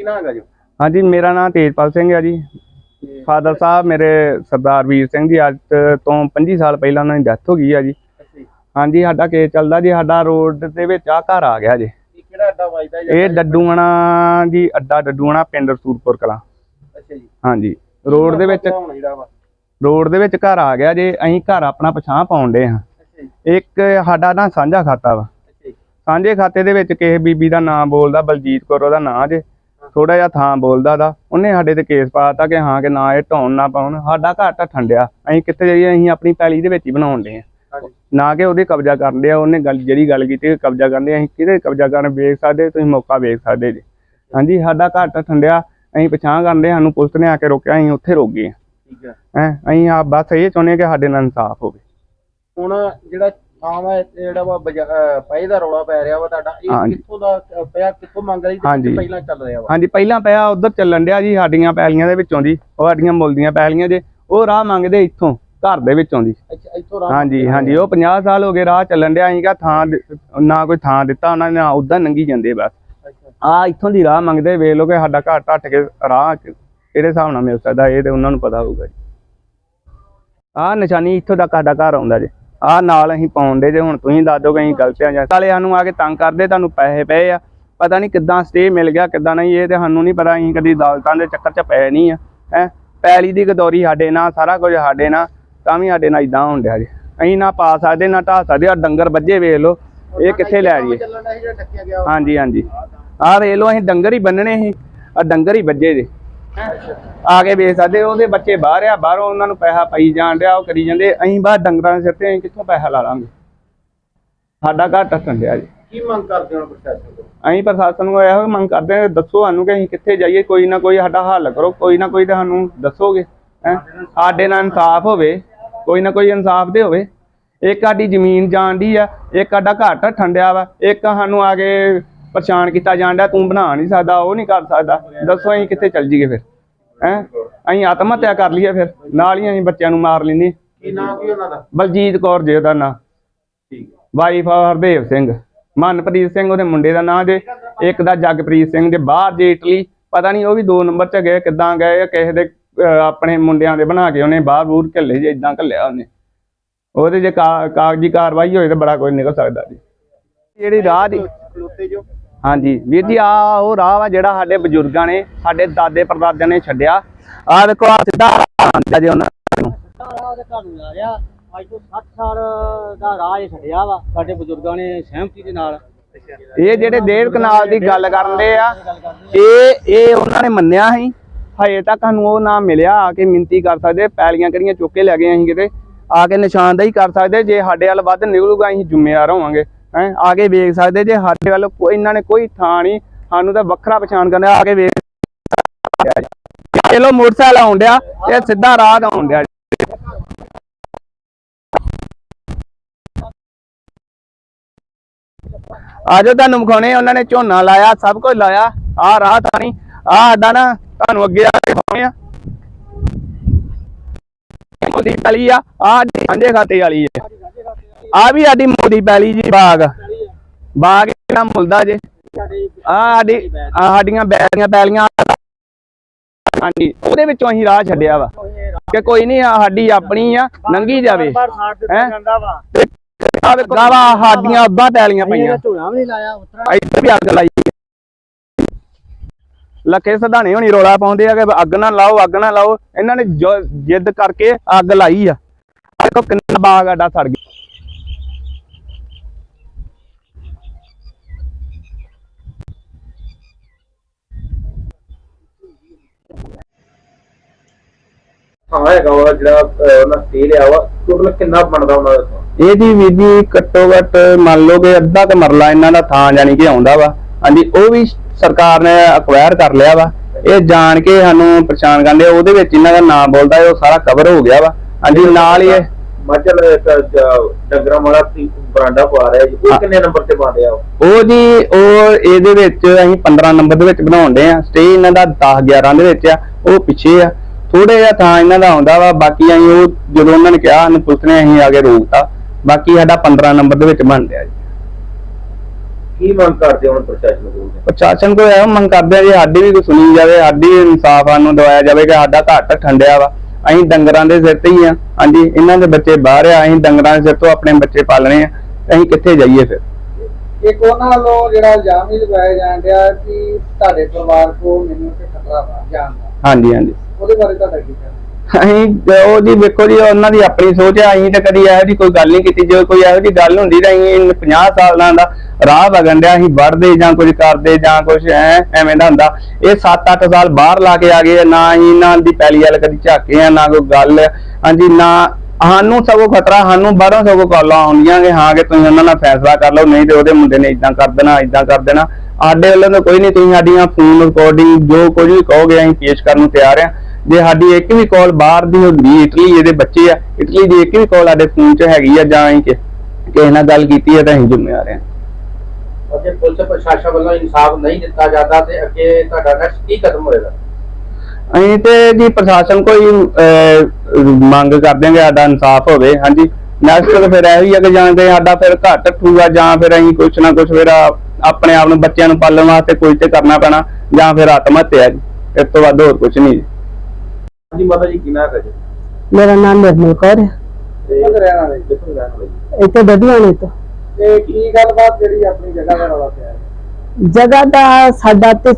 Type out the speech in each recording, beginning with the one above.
ਕੀ ਨਾਂ ਹੈਗਾ ਜੀ? ਹਾਂਜੀ ਮੇਰਾ ਨਾਮ ਤੇਜਪਾਲ ਸਿੰਘ ਹੈ ਜੀ। ਫਾਦਰ ਸਾਹਿਬ ਮੇਰੇ ਸਰਦਾਰ ਵੀਰ ਸਿੰਘ ਜੀ ਅੱਜ ਤੋਂ 25 ਸਾਲ ਪਹਿਲਾਂ ਉਹਨਾਂ ਦੀ ਡੈਥ ਹੋ ਗਈ ਆ ਜੀ। ਹਾਂਜੀ ਸਾਡਾ ਕੇਸ ਚੱਲਦਾ ਜੀ ਸਾਡਾ ਰੋਡ ਦੇ ਵਿੱਚ ਆ ਘਰ ਆ ਗਿਆ ਜੀ। ਇਹ ਕਿਹੜਾ ਅੱਡਾ ਵੱਜਦਾ ਜੀ? ਇਹ ਡੱਡੂਆਣਾ ਜੀ ਅੱਡਾ ਡੱਡੂਆਣਾ ਪਿੰਡ ਰਸੂਲਪੁਰ ਕਲਾਂ। ਅੱਛਾ ਜੀ। ਹਾਂਜੀ ਰੋਡ ਦੇ ਵਿੱਚ ਰੋਡ ਦੇ ਵਿੱਚ ਘਰ ਆ ਗਿਆ ਜੇ ਅਸੀਂ ਘਰ ਆਪਣਾ ਪਛਾਣ ਪਾਉਂਦੇ ਹਾਂ। ਇੱਕ ਸਾਡਾ ਨਾ ਸਾਂਝਾ ਖਾਤਾ ਵਾ। ਸਾਂਝੇ ਖਾਤੇ ਦੇ ਵਿੱਚ ਕਿਸੇ ਬੀਬੀ ਦਾ ਨਾਮ ਬੋਲਦਾ ਬਲਜੀਤ ਕੌਰ ਉਹਦਾ ਨਾਂ ਜੇ। ਥੋੜਾ ਜਿਹਾ ਥਾਂ ਬੋਲਦਾ ਦਾ। ਉਹਨੇ ਸਾਡੇ ਤੇ ਕੇਸ ਪਾਤਾ ਕਿ ਹਾਂ ਕਿ ਨਾ ਇਹ ਢਾਉਣ ਨਾ ਪਾਉਣ। ਸਾਡਾ ਘਰ ਤਾਂ ਠੰਡਿਆ। ਅਸੀਂ ਕਿੱਥੇ ਜਾਈਏ? ਅਸੀਂ ਆਪਣੀ ਪੈਲੀ ਦੇ ਵਿੱਚ ਹੀ ਬਣਾਉਣ ਦੇ ਆ ਨਾ ਕਿ ਉਹਦੇ ਕਬਜ਼ਾ ਕਰਨ ਦੇ ਆ। ਉਹਨੇ ਗੱਲ ਜਿਹੜੀ ਗੱਲ ਕੀਤੀ ਕਬਜ਼ਾ ਕਰਦੇ ਅਸੀਂ ਕਿਹਦੇ ਕਬਜ਼ਾ ਕਰਨ ਵੇਖ ਸਕਦੇ? ਤੁਸੀਂ ਮੌਕਾ ਵੇਖ ਸਕਦੇ ਜੀ। ਹਾਂਜੀ ਸਾਡਾ ਘਰ ਤਾਂ ਠੰਡਿਆ। ਅਸੀਂ ਪਛਾਣ ਕਰਦੇ ਸਾਨੂੰ ਪੁਲਿਸ ਨੇ ਆ ਕੇ ਰੋਕਿਆ। ਅਸੀਂ ਉੱਥੇ ਰੁਕ ਗਏ ਠੀਕ ਹੈ। ਅਸੀਂ ਆ ਬਸ ਇਹ ਚਾਹੁੰਦੇ ਕਿ ਸਾਡੇ ਨਾਲ ਇਨਸਾਫ ਹੋਵੇ। ਹੁਣ ਜਿਹੜਾ ਵਾ ਇਹ ਜਿਹੜਾ ਵਾ ਪਏ ਦਾ ਰੌਲਾ ਪੈ ਰਿਹਾ ਵਾ ਤੁਹਾਡਾ। ਇਹ ਹਾਂਜੀ। ਕਿੱਥੋਂ ਦਾ ਪਿਆ ਕਿੱਥੋਂ ਮੰਗ ਰਹੀ ਹਾਂਜੀ। ਪਹਿਲਾਂ ਚੱਲ ਰਿਹਾ ਵਾ? ਹਾਂਜੀ ਪਹਿਲਾਂ ਪਿਆ ਉਧਰ ਚੱਲਣ ਡਿਆ ਜੀ ਸਾਡੀਆਂ ਪੈਲੀਆਂ ਦੇ ਵਿੱਚੋਂ ਦੀ ਉਹ ਸਾਡੀਆਂ ਮੁੱਲ ਦੀਆਂ ਪੈਲੀਆਂ ਜੇ ਉਹ ਰਾਹ ਮੰਗਦੇ ਇੱਥੋਂ ਘਰ ਦੇ ਵਿੱਚੋਂ ਦੀ ਅੱਛਾ ਇੱਥੋਂ ਰਾਹ ਹਾਂਜੀ ਹਾਂਜੀ ਉਹ 50 ਸਾਲ ਹੋ ਗਏ ਰਾਹ ਚੱਲਣ ਡਿਆ ਅਸੀਂ ਕਿਹਾ ਥਾਂ ਦੇ- ਨਾ ਕੋਈ ਥਾਂ ਦਿੱਤਾ ਉਹਨਾਂ ਨੇ ਉਦਾਂ ਨੰਗੀ ਜਾਂਦੇ ਬਸ। ਅੱਛਾ। ਆ ਇੱਥੋਂ ਦੀ ਰਾਹ ਮੰਗਦੇ ਵੇਖ ਲੋ ਕਿ ਸਾਡਾ ਘਰ ਟੱਟ ਕੇ ਰਾਹ ਚ ਕਿਹੜੇ ਹਿਸਾਬ ਨਾਲ ਮਿਲ ਸਕਦਾ ਇਹ ਤੇ ਉਹਨਾਂ ਨੂੰ ਪਤਾ ਹੋਊਗਾ ਜੀ। ਆ ਨਿਸ਼ਾਨੀ ਇੱਥੋਂ ਤੱਕ ਸਾਡਾ ਘਰ ਆਉਂਦਾ ਜੇ। ਆ ਨਾਲ ਅਸੀਂ ਪਾਉਂਦੇ ਜੇ ਹੁਣ ਤੁਸੀਂ ਦੱਸ ਦਿਓ ਕਿ ਅਸੀਂ ਗਲਤ ਆ ਜਾਂ ਸਾਲੇ ਸਾਨੂੰ ਆ ਕੇ ਤੰਗ ਕਰਦੇ ਤੁਹਾਨੂੰ ਪੈਸੇ ਪਏ ਆ। ਪਤਾ ਨਹੀਂ ਕਿੱਦਾਂ ਸਟੇ ਮਿਲ ਗਿਆ ਕਿੱਦਾਂ ਨਹੀਂ ਇਹ ਤੇ ਸਾਨੂੰ ਨਹੀਂ ਪਤਾ ਅਸੀਂ ਕਦੀ ਅਦਾਲਤਾਂ ਦੇ ਚੱਕਰ 'ਚ ਪਏ ਨਹੀਂ ਆ ਹੈ। ਪੈਲੀ ਦੀ ਗਦੌਰੀ ਸਾਡੇ ਨਾਲ ਸਾਰਾ ਕੁਝ ਸਾਡੇ ਨਾਲ ਤਾਂ ਵੀ ਸਾਡੇ ਨਾਲ ਇਦਾਂ ਹੋਣ ਡਿਆ ਜੀ। ਅਸੀਂ ਨਾ ਪਾ ਸਕਦੇ ਨਾ ਢਾ ਸਕਦੇ ਆ ਡੰਗਰ ਵੱਜੇ ਵੇਖ ਲਓ ਇਹ ਕਿੱਥੇ ਲੈ ਜਾਈਏ। ਦਾ ਹਾਂਜੀ ਹਾਂਜੀ। ਆਹ ਵੇਖ ਲਓ ਅਸੀਂ ਡੰਗਰ ਹੀ ਬੰਨਣੇ ਸੀ ਆ ਡੰਗਰ ਹੀ ਵੱਜੇ ਜੇ। ਆ ਕੇ ਵੇਚ ਸਕਦੇ ਉਹਦੇ ਬੱਚੇ ਬਾਹਰ ਆ ਬਾਹਰੋਂ ਉਹਨਾਂ ਨੂੰ ਪੈਸਾ ਪਈ ਜਾਣ ਡਿਆ ਉਹ ਕਰੀ ਜਾਂਦੇ ਅਸੀਂ ਬਾਹਰ ਡੰਗਰਾਂ ਦੇ ਸਿਰ ਤੇ ਅਸੀਂ ਕਿੱਥੋਂ ਪੈਸਾ ਲਾ ਲਾਂਗੇ? ਸਾਡਾ ਘਰ ਟੱਟਣ ਡਿਆ ਜੀ। ਕੀ ਮੰਗ ਕਰਦੇ ਹੋ ਪ੍ਰਸ਼ਾਸਨ ਤੋਂ? ਅਸੀਂ ਪ੍ਰਸ਼ਾਸਨ ਨੂੰ ਇਹੋ ਮੰਗ ਕਰਦੇ ਹਾਂ ਦੱਸੋ ਸਾਨੂੰ ਕਿ ਅਸੀਂ ਕਿੱਥੇ ਜਾਈਏ ਕੋਈ ਨਾ ਕੋਈ ਸਾਡਾ ਹੱਲ ਕਰੋ ਕੋਈ ਨਾ ਕੋਈ ਤਾਂ ਸਾਨੂੰ ਦੱਸੋਗੇ ਹੈਂ? ਸਾਡੇ ਨਾਲ ਇਨਸਾਫ ਹੋਵੇ ਕੋਈ ਨਾ ਕੋਈ ਇਨਸਾਫ ਦੇ ਹੋਵੇ। ਇੱਕ ਸਾਡੀ ਜ਼ਮੀਨ ਜਾਣਦੀ ਆ ਇੱਕ ਸਾਡਾ ਘਰ ਢੱਠਣ ਡਿਆ ਵਾ ਇੱਕ ਸਾਨੂੰ ਆ ਕੇ ਪਰੇਸ਼ਾਨ ਕੀਤਾ ਜਾਂਦਾ ਤੂੰ ਬਣਾ ਨਹੀਂ ਸਕਦਾ ਉਹ ਨਹੀਂ ਕਰ ਸਕਦਾ। ਦੱਸੋ ਅਸੀਂ ਕਿੱਥੇ ਚੱਲ ਜੀਏ ਫਿਰ? ਹੈਂ? ਅਸੀਂ ਆਤਮ ਹੱਤਿਆ ਕਰ ਲਈਏ ਫਿਰ। ਨਾਲ ਹੀ ਅਸੀਂ ਬੱਚਿਆਂ ਨੂੰ ਮਾਰ ਲੈਂਦੇ ਕੀ ਨਾਮ ਕੀ ਉਹਨਾਂ ਦਾ? ਬਲਜੀਤ ਕੌਰ ਜੇ ਉਹਦਾ ਨਾਂ। ਠੀਕ। ਵਾਈਫ ਹਰਦੇਵ ਸਿੰਘ। ਮਨਪ੍ਰੀਤ ਸਿੰਘ ਉਹਦੇ ਮੁੰਡੇ ਦਾ ਨਾਂ ਜੇ। ਇੱਕ ਦਾ ਜਗਪ੍ਰੀਤ ਸਿੰਘ ਜੇ ਬਾਹਰ ਜੇ ਇਟਲੀ। ਪਤਾ ਨਹੀਂ ਉਹ ਵੀ ਦੋ ਨੰਬਰ 'ਚ ਗਏ ਕਿੱਦਾਂ ਗਏ ਕਿਸੇ ਦੇ ਆਪਣੇ ਮੁੰਡਿਆਂ ਦੇ ਬਣਾ ਕੇ ਉਹਨੇ ਬਾਹਰ ਬੂਰ ਘੱਲੇ ਜੇ ਇਦਾਂ ਘੱਲਿਆ ਉਹਨੇ। ਉਹਦੇ ਜੇ ਕਾਗਜ਼ੀ ਕਾਰਵਾਈ ਹੋਏ ਤਾਂ ਬੜਾ ਕੁਝ ਨਿਕਲ ਸਕਦਾ ਜੀ। ਜਿਹੜੀ ਰਾਹ ਦੀ ਖਲੋਤੇ ਜੋ। ਹਾਂਜੀ। ਵੀਰ ਜੀ ਆ ਉਹ ਰਾਹ ਵਾ ਜਿਹੜਾ ਸਾਡੇ ਬਜ਼ੁਰਗਾਂ ਨੇ, ਸਾਡੇ ਦਾਦੇ ਪਰਦਾਦਿਆਂ ਨੇ ਛੱਡਿਆ। ਆ ਦੇਖੋ ਆ ਸਿੱਧਾ ਆਉਂਦਾ ਜੇ ਉਹਨਾਂ ਨੂੰ। ਉਹਦੇ ਘਰ ਨੂੰ ਆ ਰਿਹਾ ਅੱਜ ਤੋਂ 60 ਸਾਲ ਦਾ ਰਾਹ ਇਹ ਛੱਡਿਆ ਵਾ ਸਾਡੇ ਬਜ਼ੁਰਗਾਂ ਨੇ ਸਹਿਮਤੀ ਦੇ ਨਾਲ ਇਹ ਜਿਹੜੇ ਦੇਵ ਕਨਾਲ ਦੀ ਗੱਲ ਕਰਦੇ ਆ, ਇਹ ਇਹ ਉਹਨਾਂ ਨੇ ਮੰਨਿਆ ਸੀ। ਹਜੇ ਤੱਕ ਸਾਨੂੰ ਉਹ ਨਾ ਮਿਲਿਆ, ਆ ਕੇ ਮਿੰਤੀ ਕਰ ਸਕਦੇ, ਪੈਲੀਆਂ ਕਿਹੜੀਆਂ ਚੁੱਕ ਕੇ ਲੈ ਗਏ ਅਸੀਂ ਕਿਤੇ। ਆ ਕੇ ਨਿਸ਼ਾਨਦਾਹੀ ਕਰ ਸਕਦੇ, ਜੇ ਸਾਡੇ ਵੱਲ ਵੱਧ ਨਿਕਲੂਗਾ, ਅਸੀਂ ਜ਼ਿੰਮੇਵਾਰ ਹੋਵਾਂਗੇ। ਹੈ, ਆ ਕੇ ਵੇਖ ਸਕਦੇ ਜੇ ਸਾਡੇ ਵੱਲ ਕੋਈ ਇਹਨਾਂ ਨੇ ਕੋਈ ਥਾਂ ਨਹੀਂ, ਸਾਨੂੰ ਤਾਂ ਵੱਖਰਾ ਪਛਾਣ ਕਰਨਾ ਆ ਕੇ ਵੇਖ ਚਲੋ ਮੋਟਰਸਾਈਕਲ ਆਉਣ ਇਹ ਸਿੱਧਾ ਰਾਹ ਆਉਣ ਆਜੋ ਤੁਹਾਨੂੰ ਵਿਖਾਉਣੇ, ਉਹਨਾਂ ਨੇ ਝੋਨਾ ਲਾਇਆ, ਸਭ ਕੁਝ ਲਾਇਆ ਆਹ ਰਾਹ ਤਾਂ ਨਹੀਂ ਆਹ ਸਾਡਾ ਨਾ ਤੁਹਾਨੂੰ ਅੱਗੇ ਆ ਕੇ ਵਿਖਾਉਣੇ ਆ। ਮੋਦੀ ਪੈਲੀ ਆ ਆਹ ਸਾਂਝੇ ਖਾਤੇ ਵਾਲੀ ਹੈ ਆ ਵੀ ਸਾਡੀ ਮੋਦੀ ਪੈਲੀ ਜੀ ਬਾਗ। ਬਾਗ ਇਹਨਾਂ ਮੁੱਲਦਾ ਜੇ? ਆ ਸਾਡੀ ਸਾਡੀਆਂ ਬੈਲੀਆਂ ਪੈਲੀਆਂ ਹਾਂਜੀ, ਉਹਦੇ ਵਿੱਚੋਂ ਅਸੀਂ ਰਾਹ ਛੱਡਿਆ ਵਾ। ਕਿ ਕੋਈ ਨਹੀਂ ਸਾਡੀ ਆਪਣੀ ਆ, ਨੰਗੀ ਜਾਵੇ। ਪਰ ਗਾਵਾ ਸਾਡੀਆਂ ਅੱਧਾ ਪੈਲੀਆਂ ਪਈਆਂ। ਇੱਥੇ ਵੀ ਅੱਗ ਲਾਈ। ਲੱਖੇ ਸਧਾਣੇ ਹੋਣੀ ਰੋਲਾ ਪਾਉਂਦੇ ਆ ਕਿ ਅੱਗ ਨਾ ਲਾਓ, ਅੱਗ ਨਾ ਲਾਓ। ਇਹਨਾਂ ਨੇ ਜਿੱਦ ਕਰਕੇ ਅੱਗ ਲਾਈ ਆ। ਦੇਖੋ ਕਿੰਨਾ ਬਾਗ ਆਡਾ ਸੜ ਗਿਆ। ਹਾਂ ਹੈਗਾ ਵਾ ਜਿਹੜਾ ਅਹ, ਉਹਨਾਂ ਸਟੇ ਲਿਆ ਵਾ। ਟੋਟਲ ਕਿੰਨਾ ਬਣਦਾ ਉਹਨਾਂ ਦਾ ਥਾਂ? ਇਹ ਜੀ ਵੀਰ ਜੀ ਘੱਟੋ ਘੱਟ ਮੰਨ ਲਓ ਕਿ ਅੱਧਾ ਕ ਮਰਲਾ ਇਹਨਾਂ ਦਾ ਥਾਂ ਜਾਨੀ ਕਿ ਆਉਂਦਾ ਵਾ। ਹਾਂਜੀ ਉਹ ਵੀ ਸਰਕਾਰ ਨੇ ਅਕਵਾਇਰ ਕਰ ਲਿਆ ਵਾ। ਇਹ ਜਾਣ ਕੇ ਸਾਨੂੰ ਪਰੇਸ਼ਾਨ ਕਰਦੇ ਆ, ਉਹਦੇ ਵਿੱਚ ਇਹਨਾਂ ਦਾ ਨਾਮ ਬੋਲਦਾ ਇਹ ਉਹ ਸਾਰਾ ਕਵਰ ਹੋ ਗਿਆ ਵਾ। ਹਾਂਜੀ ਨਾਲ ਹੀ ਇਹ ਮੱਝਲ ਇੱਕ ਜ- ਡੰਗਰਾਂ ਵਾਲਾ ਤੀ- ਬਰਾਂਡਾ ਪਾ ਰਿਹਾ ਜੀ। ਉਹ ਕਿੰਨੇ ਨੰਬਰ ਤੇ ਪਾ ਰਿਹਾ ਉਹ? ਉਹ ਜੀ ਉਹ ਇਹਦੇ ਵਿੱਚ ਅਸੀਂ 15 ਨੰਬਰ ਦੇ ਵਿੱਚ ਬਣਾਉਂਦੇ ਆ। ਸਟੇ ਇਹਨਾਂ ਦਾ 10 11 ਦੇ ਵਿੱਚ ਆ। ਉਹ ਪਿੱਛੇ ਆ। ਥੋੜੇ ਜਿਹਾ ਥਾਂ ਇਹਨਾਂ ਦਾ ਆਉਂਦਾ ਵਾ ਬਾਕੀ ਅਸੀਂ ਉਹ ਜਦੋਂ ਉਹਨਾਂ ਨੇ ਕਿਹਾ ਸਾਨੂੰ ਪੁਲਿਸ ਨੇ ਅਸੀਂ ਆ ਕੇ ਰੋਕਤਾ। ਬਾਕੀ ਸਾਡਾ 15 ਨੰਬਰ ਦੇ ਵਿੱਚ ਬਣ ਰਿਹਾ ਜੀ। ਕੀ ਮੰਗ ਕਰਦੇ ਹੋ ਹੁਣ ਪ੍ਰਸ਼ਾਸਨ ਕੋਲ? ਪ੍ਰਸ਼ਾਸਨ ਕੋਲ ਇਹੋ ਮੰਗ ਕਰਦੇ ਆ ਜੀ ਸਾਡੀ ਵੀ ਕੋਈ ਸੁਣੀ ਜਾਵੇ ਸਾਡੀ ਵੀ ਇਨਸਾਫ ਸਾਨੂੰ ਦਵਾਇਆ ਜਾਵੇ ਕਿ ਸਾਡਾ ਘਰ ਠੰਡਿਆ ਵਾ। ਅਸੀਂ ਡੰਗਰਾਂ ਦੇ ਸਿਰ ਤੇ ਹੀ ਆ। ਹਾਂਜੀ ਇਹਨਾਂ ਦੇ ਬੱਚੇ ਬਾਹਰ ਆ ਅਸੀਂ ਡੰਗਰਾਂ ਦੇ ਸਿਰ ਤੋਂ ਆਪਣੇ ਬੱਚੇ ਪਾਲਣੇ ਆ। ਅਸੀਂ ਕਿੱਥੇ ਜਾਈਏ ਫਿਰ? ਇੱਕ ਉਹਨਾਂ ਵੱਲੋਂ ਜਿਹੜਾ ਇਲਜ਼ਾਮ ਵੀ ਲਗਾਇਆ ਜਾਣ ਡਿਆ ਕਿ ਤੁਹਾਡੇ ਪਰਿਵਾਰ ਕੋ ਮੈਨੂੰ ਤੇ ਖਤਰਾ ਵਾ ਦਾ। ਹਾਂਜੀ ਹਾਂਜੀ। ਉਹਦੇ ਬਾਰੇ ਤੁਹਾਡਾ ਕੀ ਕਹਿਣਾ? ਅਸੀਂ ਉਹ ਜੀ ਵੇਖੋ ਜੀ, ਉਹਨਾਂ ਦੀ ਆਪਣੀ ਸੋਚ ਹੈ ਅਸੀਂ ਤਾਂ ਕਦੀ ਇਹੋ ਜੀ ਕੋਈ ਗੱਲ ਨਹੀਂ ਕੀਤੀ, ਜੇ ਕੋਈ ਇਹੋ ਜੀ ਗੱਲ ਹੁੰਦੀ ਤਾਂ ਅਸੀਂ 50 ਸਾਲਾਂ ਦਾ ਰਾਹ ਵਗਣ ਡਿਆ, ਅਸੀਂ ਵੜਦੇ ਜਾਂ ਕੁਝ ਕਰਦੇ ਜਾਂ ਕੁਝ ਐਵੇਂ ਦਾ ਹੁੰਦਾ। ਇਹ 7-8 ਸਾਲ ਬਾਹਰ ਲਾ ਕੇ ਆ ਗਏ ਨਾ ਅਸੀਂ ਇਹਨਾਂ ਦੀ ਪੈਲੀ ਵਾਲ ਕਦੀ ਝਾਕੇ ਆ, ਨਾ ਕੋਈ ਗੱਲ। ਹਾਂਜੀ, ਨਾ ਸਾਨੂੰ ਸਗੋਂ ਖਤਰਾ, ਸਾਨੂੰ ਬਾਹਰੋਂ ਸਗੋਂ ਕਾਲਾਂ ਆਉਂਦੀਆਂ ਕਿ ਹਾਂ ਕਿ ਤੁਸੀਂ ਉਹਨਾਂ ਨਾਲ ਫੈਸਲਾ ਕਰ ਲਓ, ਨਹੀਂ ਤੇ ਉਹਦੇ ਮੁੰਡੇ ਨੇ ਇਦਾਂ ਕਰ ਦੇਣਾ ਇਦਾਂ ਕਰ ਦੇਣਾ। ਸਾਡੇ ਵੱਲੋਂ ਤਾਂ ਕੋਈ ਨਹੀਂ, ਤੁਸੀਂ ਸਾਡੀਆਂ ਫੋਨ ਰਿਕਾਰਡਿੰਗ ਜੋ ਕੁਝ ਵੀ ਕਹੋਗੇ, ਅਸੀਂ ਪੇਸ਼ ਕਰਨ ਨੂੰ ਤਿਆਰ ਆ। ਜੇ ਸਾਡੀ ਇੱਕ ਵੀ ਕਾਲ ਬਾਹਰ ਦੀ ਹੁੰਦੀ ਇਟਲੀ ਇਹਦੇ ਬੱਚੇ ਆ ਇਟਲੀ ਦੀ ਇੱਕ ਵੀ ਕਾਲ ਸਾਡੇ ਫੋਨ 'ਚ ਹੈਗੀ ਆ ਜਾਂ ਕਿ- ਕਿਸੇ ਨਾਲ ਗੱਲ ਕੀਤੀ ਹੈ ਤਾਂ ਅਸੀਂ ਜ਼ਿੰਮੇਵਾਰ ਆ। ਅਤੇ ਪੁਲਿਸ ਪ੍ਰਸ਼ਾਸਨ ਵੱਲੋਂ ਇਨਸਾਫ ਨਹੀਂ ਦਿੱਤਾ ਜਾਂਦਾ ਤੇ ਅੱਗੇ ਤੁਹਾਡਾ ਨੈਕਸਟ ਕੀ ਕਦਮ ਹੋਏਗਾ? ਅਸੀਂ ਤੇ ਜੀ ਪ੍ਰਸ਼ਾਸਨ ਕੋਈ ਮੰਗ ਕਰਦੇ ਹਾਂ ਕਿ ਸਾਡਾ ਇਨਸਾਫ ਹੋਵੇ ਹਾਂਜੀ। ਨੈਕਸਟ ਫਿਰ ਇਹ ਵੀ ਆ ਕਿ ਜਾਂ ਤੇ ਸਾਡਾ ਫਿਰ ਘੱਟ ਠੂਗਾ ਜਾਂ ਫਿਰ ਅਸੀਂ ਕੁਛ ਨਾ ਕੁਛ ਫਿਰ ਆਪਣੇ ਆਪ ਨੂੰ ਬੱਚਿਆਂ ਨੂੰ ਪਾਲਣ ਵਾਸਤੇ ਕੁਝ ਤੇ ਕਰਨਾ ਪੈਣਾ ਜਾਂ ਫਿਰ ਆਤਮ ਹੱਤਿਆ ਇਸ ਤੋਂ ਵੱਧ ਹੋਰ ਕੁਝ ਨਹੀਂ ਜੀ ਮਾਤਾ ਜੀ ਕਿੰਨਾ ਹੈ ਜੀ? ਮੇਰਾ ਨਾਮ ਨਿਰਮਲ ਕੌਰ ਹੈ। ਤੇ ਕਿੱਥੇ ਰਹਿਣ ਵਾਲੇ ਕਿੱਥੋਂ ਰਹਿਣ ਵਾਲੇ ਜੀ? ਇੱਥੇ ਦਧਿਆਣੇ ਤੋਂ। ਤੇ ਕੀ ਗੱਲਬਾਤ ਜਿਹੜੀ ਆਪਣੀ ਜਗ੍ਹਾ ਦਾ ਰੌਲਾ ਪਿਆ ਹੈ ਜਗ੍ਹਾ ਦਾ ਸਾਡਾ ਤੇ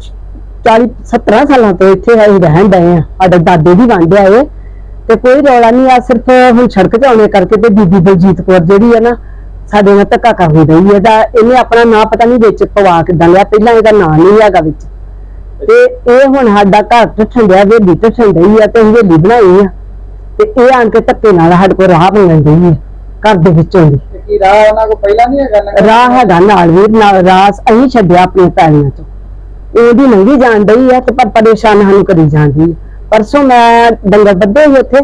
40 17 ਸਾਲਾਂ ਤੋਂ ਇੱਥੇ ਅਸੀਂ ਰਹਿਣ ਡਏ ਆ ਸਾਡੇ ਦਾਦੇ ਦੀ ਵੰਡ ਆ ਇਹ ਤੇ ਕੋਈ ਰੌਲਾ ਨਹੀਂ ਆ ਸਿਰਫ ਹੁਣ ਸੜਕ ਤੇ ਆਉਣੇ ਕਰਕੇ ਤੇ ਬੀਬੀ ਬਲਜੀਤ ਕੌਰ ਜਿਹੜੀ ਹੈ ਨਾ ਸਾਡੇ ਨਾਲ ਧੱਕਾ ਕਰਦੀ ਰਹੀ ਹੈ। ਦਾ ਇਹਨੇ ਆਪਣਾ ਨਾਂ ਪਤਾ ਨਹੀਂ ਵਿੱਚ ਪਵਾ ਕਿੱਦਾਂ ਲਿਆ ਪਹਿਲਾਂ ਇਹਦਾ ਨਾਂ ਨਹੀਂ ਹੈਗਾ ਵਿੱਚ। ਤੇ ਇਹ ਹੁਣ ਸਾਡਾ ਘਰ ਟੱਠਣ ਡਿਆ ਵੇਲੀ ਟੱਠਣ ਡਈ ਆ ਤੇ ਅਸੀਂ ਵੇਲੀ ਬਣਾਈ ਆ। ਤੇ ਇਹ ਆਣ ਕੇ ਧੱਕੇ ਨਾਲ ਸਾਡੇ ਕੋਲ ਰਾਹ ਬਣਨ ਡਈ ਹੈ ਘਰ ਦੇ ਵਿੱਚੋਂ ਦੀ। ਤੇ ਕੀ ਰਾਹ ਉਹਨਾਂ ਕੋ ਪਹਿਲਾਂ ਨਹੀਂ ਹੈਗਾ ਦਾ? ਰਾਹ ਹੈਗਾ ਨਾਲ ਵੀਰ ਨਾਲ ਰਾਸ ਅਸੀਂ ਛੱਡਿਆ ਆਪਣੀਆਂ ਪੈਲੀਆਂ ਤੋਂ ਉਹਦੀ ਲੰਘੀ ਜਾਣ ਡਈ ਆ ਤੇ ਪਰ ਪਰੇਸ਼ਾਨ ਸਾਨੂੰ ਕਰੀ ਜਾਂਦੀ ਹੈ ਪਰਸੋਂ ਮੈਂ ਡੰਗਰ ਬੱਧੇ ਸੀ ਉੱਥੇ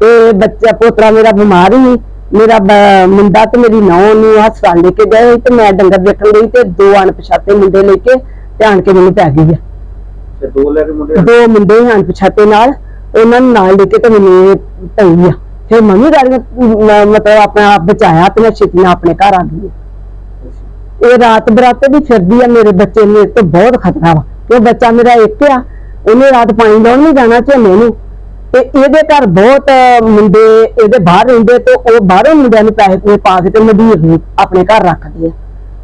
ਤੇ ਬੱਚਾ ਪੋਤਰਾ ਮੇਰਾ ਬਿਮਾਰ ਸੀ। ਮੇਰਾ ਬ- ਮੁੰਡਾ ਤੇ ਮੇਰੀ ਨੌਂ ਨੂੰ ਹਸਪਤਾਲ ਲੈ ਕੇ ਗਏ ਤੇ ਮੈਂ ਡੰਗਰ ਦੇਖਣ ਗਈ ਤੇ ਦੋ ਅਣਪਛਾਤੇ ਮੁੰਡੇ ਲੈ ਕੇ ਆਣ ਕੇ ਮੈਨੂੰ ਪੈ ਗਈ ਆ। ਤੇ ਦੋ ਲੈ ਕੇ ਮੁੰਡੇ ਦੋ ਮੁੰਡੇ ਹਨ ਪਛਾਤੇ ਨਾਲ, ਉਹਨਾਂ ਨੂੰ ਨਾਲ ਲੈ ਕੇ ਤੇ ਮੈਨੂੰ ਪਈ ਆ। ਫਿਰ ਮੰਮੀ ਡੈਡੀ ਮਤਲਬ ਆਪਣਾ ਆਪ ਬਚਾਇਆ ਤੇ ਮੈਂ ਛੇਤੀ ਨਾਲ ਆਪਣੇ ਘਰ ਆ ਗਈ ਇਹ ਰਾਤ ਬਰਾਤੇ ਵੀ ਫਿਰਦੀ ਆ, ਮੇਰੇ ਬੱਚੇ ਨੂੰ ਇਹ ਬਹੁਤ ਖਤਰਾ ਵਾ। ਉਹ ਬੱਚਾ ਮੇਰਾ ਇੱਕ ਆ, ਉਹਨੇ ਰਾਤ ਪਾਣੀ ਲਾਉਣ ਨਹੀਂ ਜਾਣਾ ਝੋਨੇ ਨੂੰ। ਤੇ ਇਹਦੇ ਘਰ ਬਹੁਤ ਮੁੰਡੇ ਇਹਦੇ ਬਾਹਰ ਰਹਿੰਦੇ ਤੇ ਉਹ ਬਾਹਰੋਂ ਮੁੰਡਿਆਂ ਨੂੰ ਪੈਸੇ ਪੂਸੇ ਪਾ ਕੇ ਤੇ ਮਦੀਰ ਨੂੰ ਆਪਣੇ ਘਰ ਰੱਖਦੇ ਆ।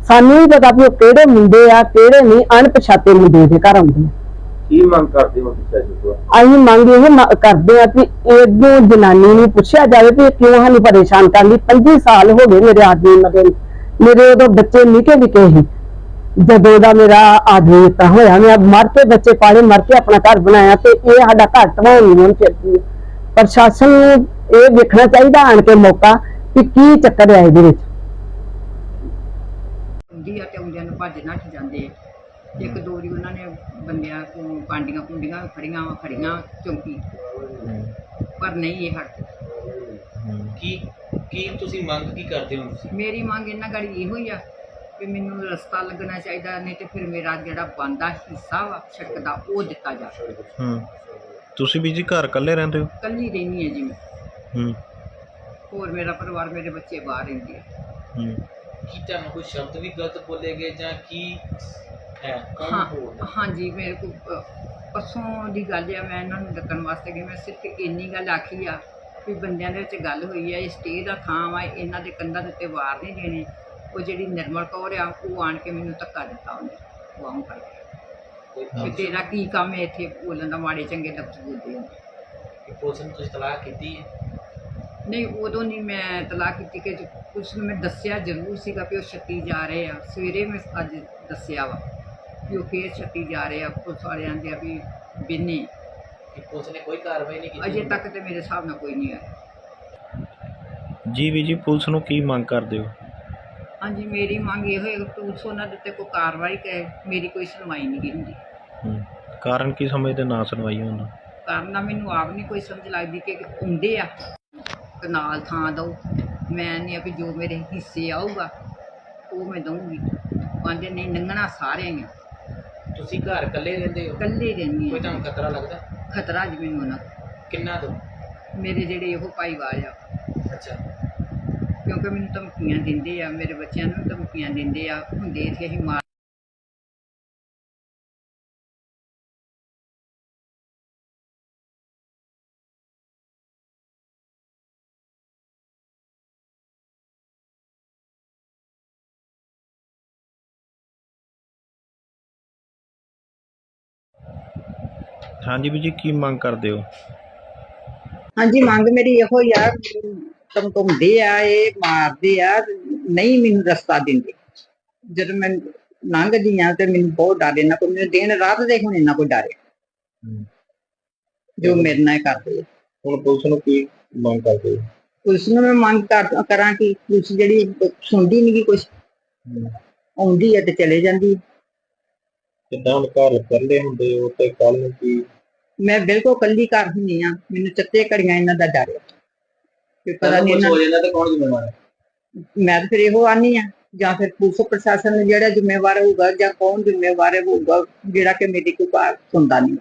ਸਾਨੂੰ ਨਹੀਂ ਪਤਾ ਵੀ ਉਹ ਕਿਹੜੇ ਮੁੰਡੇ ਆ, ਕਿਹੜੇ ਨਹੀਂ, ਅਣਪਛਾਤੇ ਮੁੰਡੇ ਦੇ ਘਰ ਆਉਂਦੇ ਆ। ਕੀ ਮੰਗ ਕਰਦੇ ਹੋ ਪ੍ਰਸ਼ਾਸਨ ਕੋਲ ਅਸੀਂ ਮੰਗ ਇਹ ਮ- ਕਰਦੇ ਆ ਕਿ ਇਹਨੂੰ ਜਨਾਨੀ ਨੂੰ ਪੁੱਛਿਆ ਜਾਵੇ ਕਿ ਇਹ ਕਿਉਂ ਸਾਨੂੰ ਪਰੇਸ਼ਾਨ ਕਰਦੀ 25 ਸਾਲ ਹੋ ਗਏ ਮੇਰੇ ਆਦਮੀ ਮਰੇ ਨੂੰ। ਮੇਰੇ ਉਦੋਂ ਬੱਚੇ ਨਿੱਕੇ ਨਿੱਕੇ ਸੀ। ਜਦੋਂ ਦਾ ਮੇਰਾ ਆਦਮੀ ਤਾਂ ਹੋਇਆ ਮੈਂ ਮਰ ਕੇ ਬੱਚੇ ਪਾਲੇ ਮਰ ਕੇ ਆਪਣਾ ਘਰ ਬਣਾਇਆ ਤੇ ਇਹ ਸਾਡਾ ਘਰ ਢਵਾਉਣ ਨੂੰ ਹੈ। ਪ੍ਰਸ਼ਾਸਨ ਨੂੰ ਇਹ ਵੇਖਣਾ ਚਾਹੀਦਾ ਆਣ ਕੇ ਮੌਕਾ ਕਿ ਕੀ ਚੱਕਰ ਹੈ ਇਹਦੇ ਵਿੱਚ। ਹੁੰਦੀ ਆ ਤੇ ਆਉਂਦਿਆਂ ਨੂੰ ਭੱਜ ਨੱਠ ਜਾਂਦੇ ਆ। ਇੱਕ ਦੋ ਵਾਰੀ ਉਹਨਾਂ ਨੇ ਬੰਦਿਆਂ ਕੋਲ ਕਾਂਡੀਆਂ ਕੁੰਡੀਆਂ ਵੀ ਫੜੀਆਂ ਵਾ ਖੜੀਆਂ ਚੌਂਕੀ। ਪਰ ਨਹੀਂ ਇਹ ਹਟ ਕੀ ਕੀ ਤੁਸੀਂ ਮੰਗ ਕੀ ਕਰਦੇ ਹੋ ਤੁਸੀਂ? ਮੇਰੀ ਮੰਗ ਇਹਨਾਂ ਗਾੜੀ ਇਹੋ ਹੀ ਆ ਕਿ ਮੈਨੂੰ ਰਸਤਾ ਲੱਗਣਾ ਚਾਹੀਦਾ ਨਹੀਂ ਤੇ ਫਿਰ ਮੇਰਾ ਜਿਹੜਾ ਬੰਦਾ ਹਿੱਸਾ ਵਾ ਸੜਕ ਦਾ ਉਹ ਦਿੱਤਾ ਜਾਵੇ ਹੂੰ। ਤੁਸੀਂ ਵੀ ਜੀ ਘਰ ਇਕੱਲੇ ਰਹਿੰਦੇ ਹੋ? ਕੱਲੀ ਰਹਿਣੀ ਹੈ ਜੀ ਮੈਂ। ਹੂੰ। ਹੋਰ ਮੇਰਾ ਪਰਿਵਾਰ ਮੇਰੇ ਬੱਚੇ ਬਾਹਰ ਰਹਿੰਦੇ ਆ। ਹੂੰ। ਕੀ ਤੁਹਾਨੂੰ ਕੋਈ ਸ਼ਬਦ ਵੀ ਗਲਤ ਬੋਲੇ ਗਏ ਜਾਂ ਕੀ ਹੈ। ਹਾਂਜੀ ਮੇਰੇ ਕੋਲ ਪਰਸੋਂ ਦੀ ਗੱਲ ਆ ਮੈਂ ਇਹਨਾਂ ਨੂੰ ਡੱਕਣ ਵਾਸਤੇ ਗਈ। ਮੈਂ ਸਿਰਫ ਇੰਨੀ ਗੱਲ ਆਖੀ ਆ ਵੀ ਬੰਦਿਆਂ ਦੇ ਵਿੱਚ ਗੱਲ ਹੋਈ ਆ ਇਹ ਸਟੇ ਦਾ ਥਾਂ ਵਾ ਇਹਨਾਂ ਦੇ ਕੰਧਾਂ ਦੇ ਉੱਤੇ ਵਾਰ ਨਹੀਂ ਦੇਣੇ। ਉਹ ਜਿਹੜੀ ਨਿਰਮਲ ਕੌਰ ਆ ਉਹ ਆਣ ਕੇ ਮੈਨੂੰ ਧੱਕਾ ਦਿੱਤਾ ਉਹਨੇ ਉਹ ਆਉਂ ਕਰਕੇ। ਤੇਰਾ ਕੀ ਕੰਮ ਹੈ ਇੱਥੇ? ਬੋਲਣ ਦਾ ਮਾੜੇ ਚੰਗੇ ਲਫ਼ਜ਼ ਬੋਲਦੇ ਕਿ ਪੁਲਿਸ ਨੂੰ ਤੁਸੀਂ ਤਲਾਕ ਕੀਤੀ ਹੈ? ਨਹੀਂ ਉਦੋਂ ਨਹੀਂ ਮੈਂ ਤਲਾਕ ਕੀਤੀ ਕਿ ਕੁਛ ਨੂੰ ਮੈਂ ਦੱਸਿਆ ਜ਼ਰੂਰ ਸੀਗਾ ਕਿ ਉਹ ਛੱਤੀ ਜਾ ਰਹੇ ਆ। ਸਵੇਰੇ ਮੈਂ ਅੱਜ ਦੱਸਿਆ ਵਾ। ਵੀ ਉਹ ਫੇਰ ਛੱਤੀ ਜਾ ਰਹੇ ਆ ਪੁਲਿਸ ਵਾਲਿਆਂ ਦੇ ਆ ਵੀ ਬਿੰਨੇ। ਕਿ ਪੁਲਿਸ ਨੇ ਕੋਈ ਕਾਰਵਾਈ ਨਹੀਂ ਕੀਤੀ। ਅਜੇ ਤੱਕ ਤੇ ਮੇਰੇ ਹਿਸਾਬ ਨਾਲ ਕੋਈ ਨਹੀਂ ਆਇਆ। ਜੀ ਵੀ ਜੀ ਪੁਲਿਸ ਨੂੰ ਕੀ ਮੰਗ ਕਰਦੇ ਹੋ? ਹਾਂਜੀ ਮੇਰੀ ਮੰਗ ਇਹ ਹੋਏ ਕਿ ਪੁਲਿਸ ਉਹਨਾਂ ਦੇ ਉੱਤੇ ਕੋਈ ਕਾਰਵਾਈ ਕਰੇ ਮੇਰੀ ਕੋਈ ਸੁਣਵਾਈ ਨਹੀਂ ਹੁੰਦੀ। ਹੂੰ ਕਾਰਨ ਕੀ ਸਮਝਦੇ ਨਾ ਸੁਣਵਾਈ ਹੋਣ ਦਾ? ਕਾਰਨ ਨਾ ਮੈਨੂੰ ਆਪ ਨਹੀਂ ਕੋਈ ਸਮਝ ਲੱਗਦੀ ਕਿ ਹੁੰਦੇ ਆ ਤੇ ਨਾਲ ਥਾਂ ਦਓ। ਮੈਂ ਨਹੀਂ ਆ ਵੀ ਜੋ ਮੇਰੇ ਹਿੱਸੇ ਆਊਗਾ ਉਹ ਮੈਂ ਦਊਂਗੀ। ਕਹਿੰਦੇ ਨਹੀਂ ਲੰਘਣਾ ਸਾਰਿਆਂ ਨੇ। ਤੁਸੀਂ ਘਰ ਇਕੱਲੇ ਰਹਿੰਦੇ ਹੋ? ਇਕੱਲੇ ਰਹਿੰਦੀ ਕੋਈ ਹਾਂ। ਤੁਹਾਨੂੰ ਖਤਰਾ ਲੱਗਦਾ? ਖਤਰਾ ਜੀ ਮੈਨੂੰ ਉਹਨਾਂ ਤੋਂ। ਕਿੰਨਾ ਤੋਂ? ਮੇਰੇ ਜਿਹੜੇ ਇਹੋ ਭਾਈਵਾਲ ਆ। ਅੱਛਾ। ਕਿਉਂਕਿ ਮੈਨੂੰ ਧਮਕੀਆਂ ਦਿੰਦੇ ਆ ਮੇਰੇ ਬੱਚਿਆਂ ਨੂੰ ਧਮਕੀਆਂ ਦਿੰਦੇ ਆ। ਹੁੰਦੇ ਇੱਥੇ ਅਸੀਂ ਮਾਰ ਹਾਂਜੀ ਵੀਰ ਜੀ ਕੀ ਮੰਗ ਕਰਦੇ ਹੋ? ਹਾਂਜੀ ਮੰਗ ਮੇਰੀ ਇਹੋ ਹੀ ਆ ਧਮਕਾਉਂਦੇ ਆ ਇਹ ਮਾਰਦੇ ਆ ਨਹੀਂ ਮੈਨੂੰ ਰਸਤਾ ਦਿੰਦੇ। ਜਦੋਂ ਮੈਂ ਲੰਘਦੀ ਆ ਤੇ ਮੈਨੂੰ ਬਹੁਤ ਡਰ ਇਹਨਾਂ ਕੋਲ ਮੈਨੂੰ ਦਿਨ ਰਾਤ ਦੇ ਹੁਣ ਇਹਨਾਂ ਕੋਈ ਡਰ। ਜੋ ਮੇਰੇ ਨਾਲ ਕਰਦੇ ਹੁਣ ਪੁਲਿਸ ਨੂੰ ਕੀ ਮੰਗ ਕਰਦੇ ਪੁਲਿਸ ਨੂੰ ਮੈਂ ਮੰਗ ਕਰ- ਕਿ ਪੁਲਿਸ ਜਿਹੜੀ ਸੁਣਦੀ ਨਹੀਂ ਕੁਛ ਆਉਂਦੀ ਹੈ ਤੇ ਚਲੇ ਜਾਂਦੀ। ਕਿੱਦਾਂ ਘਰ ਇਕੱਲੇ ਹੁੰਦੇ ਹੋ ਤੇ ਕੱਲ ਨੂੰ ਕੀ ਮੈਂ ਬਿਲਕੁਲ ਕੱਲੀ ਘਰ ਹੁੰਦੀ ਆ ਮੈਨੂੰ ਚੱਤੇ ਘੜੀਆਂ ਇਹਨਾਂ ਦਾ ਡਰ ਆ ਕਿ ਪਤਾ ਨਹੀਂ ਇਹਨਾਂ ਹੋ ਜਾਂਦਾ ਤਾਂ ਕੌਣ ਜ਼ਿੰਮੇਵਾਰ ਹੈ? ਮੈਂ ਤਾਂ ਫਿਰ ਇਹੋ ਆਨੀ ਆ ਜਾਂ ਫਿਰ ਪੁਲਿਸ ਪ੍ਰਸ਼ਾਸਨ ਜਿਹੜਾ ਜ਼ਿੰਮੇਵਾਰ ਹੋਊਗਾ ਜਾਂ ਕੌਣ ਜ਼ਿੰਮੇਵਾਰ ਹੋਊਗਾ ਜਿਹੜਾ ਕਿ ਮੇਰੀ ਕੋਈ ਬਾਤ ਸੁਣਦਾ ਨਹੀਂ।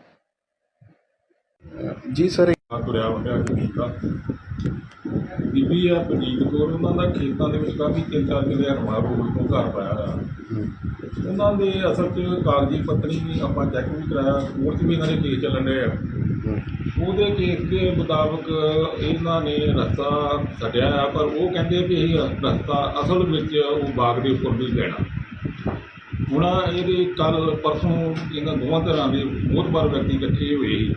ਜੀ ਸਰ ਆ ਤੁਰਿਆ ਵਟਿਆ ਕੀਤਾ ਬੀਬੀ ਆ ਪਨੀਤ ਕੌਰ ਉਹਨਾਂ ਦਾ ਖੇਤਾਂ ਦੇ ਵਿੱਚ ਕਾਫੀ ਤਿੰਨ ਚਾਰ ਕਿਲੇ ਹਰਮਾ ਰੋਡ ਤੋਂ ਘਰ ਪਾਇਆ ਹੋਇਆ। ਉਹਨਾਂ ਦੇ ਅਸਲ 'ਚ ਕਾਗਜ਼ੀ ਪੱਤਰੀ ਵੀ ਆਪਾਂ ਚੈੱਕ ਵੀ ਕਰਾਇਆ ਕੋਰਟ 'ਚ ਵੀ ਇਹਨਾਂ ਦੇ ਕੇਸ ਚੱਲਣ ਰਹੇ ਆ। ਉਹਦੇ ਕੇਸ ਦੇ ਮੁਤਾਬਕ ਇਹਨਾਂ ਨੇ ਰਸਤਾ ਛੱਡਿਆ ਆ ਪਰ ਉਹ ਕਹਿੰਦੇ ਵੀ ਇਹ ਰਸਤਾ ਅਸਲ ਵਿੱਚ ਉਹ ਬਾਗ ਦੇ ਉੱਪਰ ਵੀ ਲੈਣਾ ਹੁਣ ਇਹਦੇ ਕੱਲ ਪਰਸੋਂ ਇਹਨਾਂ ਦੋਵਾਂ ਤਰ੍ਹਾਂ ਦੇ ਬਹੁਤ ਵਾਰ ਵਿਅਕਤੀ ਇਕੱਠੇ ਹੋਏ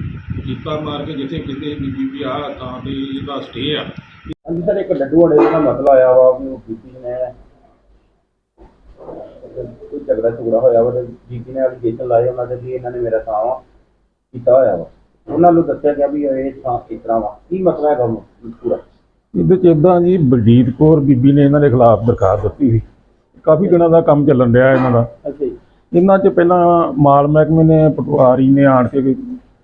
ਕੀਤਾ ਮਾਰ ਕੇ ਜਿੱਥੇ ਕਿਤੇ ਬੀਬੀ ਵੀ ਆ ਤਾਂ ਤੇ ਇਹਦਾ ਸਟੇ ਆ। ਹਾਂਜੀ ਸਰ ਇੱਕ ਡੱਡੂ ਵਾਲੇ ਦਾ ਮਸਲਾ ਆਇਆ ਵਾ ਵੀ ਉਹ ਜੀਪੀ ਨੇ ਕੋਈ ਝਗੜਾ ਝਗੜਾ ਹੋਇਆ ਵਾ ਤੇ ਜੀਪੀ ਨੇ ਐਲੀਗੇਸ਼ਨ ਲਾਏ ਉਹਨਾਂ ਦੇ ਵੀ ਇਹਨਾਂ ਨੇ ਮੇਰਾ ਥਾਂ ਵਾ ਕੀਤਾ ਹੋਇਆ ਵਾ। ਉਹਨਾਂ ਨੂੰ ਦੱਸਿਆ ਗਿਆ ਵੀ ਇਹ ਥਾਂ ਇਸ ਤਰ੍ਹਾਂ ਵਾ। ਕੀ ਮਸਲਾ ਹੈਗਾ ਮ- ਪੂਰਾ। ਇਹਦੇ ਚ ਇਦਾਂ ਜੀ ਬਲਜੀਤ ਕੌਰ ਬੀਬੀ ਨੇ ਇਹਨਾਂ ਦੇ ਖਿਲਾਫ ਦਰਖਾਸਤ ਦਿੱਤੀ ਸੀ। ਕਾਫੀ ਦਿਨਾਂ ਦਾ ਕੰਮ ਚੱਲਣ ਰਿਹਾ ਇਹਨਾਂ ਦਾ। ਅੱਛਾ ਜੀ। ਇਹਨਾਂ 'ਚ ਪਹਿਲਾਂ ਮਾਲ ਮਹਿਕਮੇ ਨੇ ਪਟਵਾਰੀ ਨੇ ਆਣ ਕੇ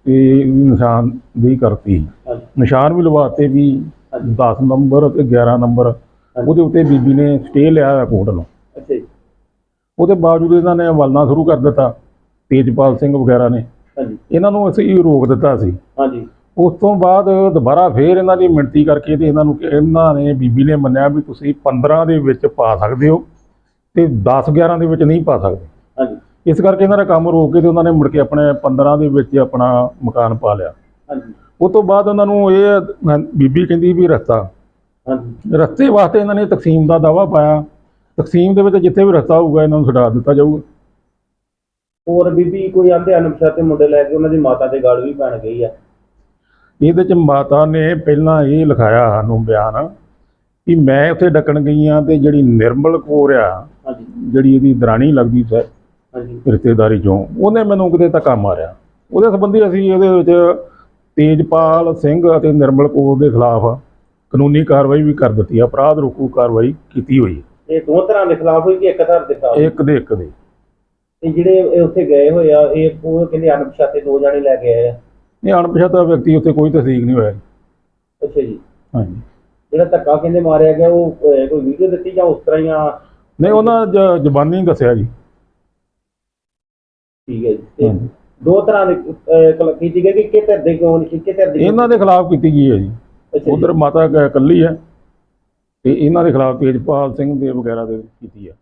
ਵੀ- ਤੇ ਨਿਸ਼ਾਨਦੇਹੀ ਕਰਤੀ। ਹਾਂਜੀ। ਨਿਸ਼ਾਨ ਵੀ ਲਵਾਤੇ ਵੀ 10 ਨੰਬਰ ਤੇ 11 ਨੰਬਰ। ਉਹਦੇ ਉੱਤੇ ਬੀਬੀ ਨੇ ਸਟੇ ਲਿਆ ਹੋਇਆ ਕੋਰਟ ਨੂੰ। ਅੱਛਾ ਜੀ। ਉਹਦੇ ਬਾਵਜੂਦ ਇਹਨਾਂ ਨੇ ਵਲਣਾ ਸ਼ੁਰੂ ਕਰ ਦਿੱਤਾ ਤੇਜਪਾਲ ਸਿੰਘ ਵਗੈਰਾ ਨੇ। ਹਾਂਜੀ। ਇਹਨਾਂ ਨੂੰ ਅਸੀਂ ਰੋਕ ਦਿੱਤਾ ਸੀ। ਹਾਂਜੀ। ਉਸ ਤੋਂ ਬਾਅਦ ਦੁਬਾਰਾ ਫੇਰ ਇਹਨਾਂ ਦੀ ਮਿਣਤੀ ਕਰਕੇ ਤੇ ਇਹਨਾਂ ਨੂੰ ਇਹਨਾਂ ਨੇ ਬੀਬੀ ਨੇ ਮੰਨਿਆ ਵੀ ਤੁਸੀਂ 15 ਦੇ ਵਿੱਚ ਪਾ ਸਕਦੇ ਹੋ ਤੇ 10 11 ਦੇ ਵਿੱਚ ਨਹੀਂ ਪਾ ਸਕਦੇ। ਇਸ ਕਰਕੇ ਇਹਨਾਂ ਦਾ ਕੰਮ ਰੋਕ ਕੇ ਤੇ ਉਹਨਾਂ ਨੇ ਮੁੜ ਕੇ ਆਪਣੇ 15 ਦੇ ਵਿੱਚ ਆਪਣਾ ਮਕਾਨ ਪਾ ਲਿਆ। ਹਾਂਜੀ। ਉਸ ਤੋਂ ਬਾਅਦ ਉਹਨਾਂ ਨੂੰ ਇਹ ਬੀਬੀ ਕਹਿੰਦੀ ਵੀ ਰਸਤਾ। ਹਾਂਜੀ। ਰਸਤੇ ਵਾਸਤੇ ਇਹਨਾਂ ਨੇ ਤਕਸੀਮ ਦਾ ਦਾਵਾ ਪਾਇਆ। ਤਕਸੀਮ ਦੇ ਵਿੱਚ ਜਿੱਥੇ ਵੀ ਰਸਤਾ ਹੋਊਗਾ ਇਹਨਾਂ ਨੂੰ ਛਡਾ ਦਿੱਤਾ ਜਾਊਗਾ। ਹੋਰ ਬੀਬੀ ਕੋਈ ਆਂਦੇ ਅਨਪਛਾਤੇ ਮੁੰਡੇ ਲੈ ਕੇ ਉਹਨਾਂ ਦੀ ਮਾਤਾ ਦੇ ਗਲ ਵੀ ਪੈਣ ਗਈ ਆ। ਇਹਦੇ ਚ ਮਾਤਾ ਨੇ ਪਹਿਲਾਂ ਇਹ ਲਿਖਾਇਆ ਸਾਨੂੰ ਬਿਆਨ ਕਿ ਮੈਂ ਉੱਥੇ ਡੱਕਣ ਗਈ ਆ ਤੇ ਜਿਹੜੀ ਨਿਰਮਲ ਕੌਰ ਆ ਜਿਹੜੀ ਇਹਦੀ ਦਰਾਣੀ ਲੱਗਦੀ ਸੀ ਹਾਂਜੀ ਰਿਸ਼ਤੇਦਾਰੀ ਚੋਂ। ਉਹਨੇ ਮੈਨੂੰ ਕਿਤੇ ਧੱਕਾ ਮਾਰਿਆ। ਉਹਦੇ ਸੰਬੰਧੀ ਅਸੀਂ ਇਹਦੇ ਵਿੱਚ ਤੇਜਪਾਲ ਸਿੰਘ ਅਤੇ ਨਿਰਮਲ ਕੌਰ ਦੇ ਖਿਲਾਫ ਕਾਨੂੰਨੀ ਕਾਰਵਾਈ ਵੀ ਕਰ ਦਿੱਤੀ ਅਪਰਾਧ ਰੋਕੂ ਕਾਰਵਾਈ ਕੀਤੀ ਹੋਈ ਇਹ ਦੋ ਤਰ੍ਹਾਂ ਦੇ ਖਿਲਾਫ ਹੋਈ ਕਿ ਇੱਕ ਧਰ ਦੇ ਖਿਲਾਫ ਇੱਕ ਦੇ ਇੱਕ ਦੇ। ਤੇ ਜਿਹੜੇ ਇਹ ਉੱਥੇ ਗਏ ਹੋਏ ਆ ਇਹ ਉਹ ਕਹਿੰਦੇ ਅਣਪਛਾਤੇ ਦੋ ਜਾਣੇ ਲੈ ਕੇ ਆਏ ਆ। ਇਹ ਅਣਪਛਾਤਾ ਵਿਅਕਤੀ ਉੱਥੇ ਕੋਈ ਤਸਦੀਕ ਨਹੀਂ ਹੋਇਆ। ਅੱਛਾ ਜੀ। ਹਾਂਜੀ। ਜਿਹੜਾ ਧੱਕਾ ਕਹਿੰਦੇ ਮਾਰਿਆ ਗਿਆ ਉਹ ਕੋਈ ਵੀਡੀਓ ਦਿੱਤੀ ਜਾਂ ਉਸ ਤਰ੍ਹਾਂ ਹੀ ਆ? ਨਹੀਂ ਉਹਨਾਂ ਜ਼ਬਾਨੀ ਦੱਸਿਆ ਜੀ। ਠੀਕ ਹੈ ਜੀ ਤੇ ਹਾਂਜੀ। ਦੋ ਤਰ੍ਹਾਂ ਦੇ ਅਹ, ਕਲ- ਕੀਤੀ ਗਈ ਕਿ ਕਿ ਧਿਰ ਦੇ ਕਿਉਂ ਨਹੀਂ ਕਿ ਧਿਰ ਦੇ ਇਹਨਾਂ ਦੇ ਖਿਲਾਫ ਕੀਤੀ ਗਈ ਹੈ ਜੀ। ਉਧਰ ਮਾਤਾ ਕ- ਇਕੱਲੀ ਹੈ ਤੇ ਇਹਨਾਂ ਦੇ ਖਿਲਾਫ ਤੇਜਪਾਲ ਸਿੰਘ ਦੇ ਵਗੈਰਾ ਦੇ ਕੀਤੀ ਹੈ